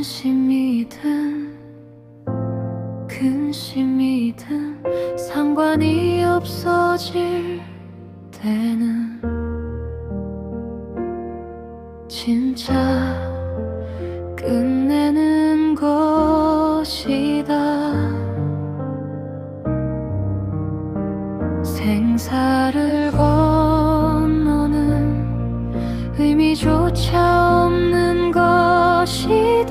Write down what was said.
근심이든 근심이든 상관이 없어질 때는 진짜 끝내는 것이다. 생사를 건너는 의미조차 없는 것이다.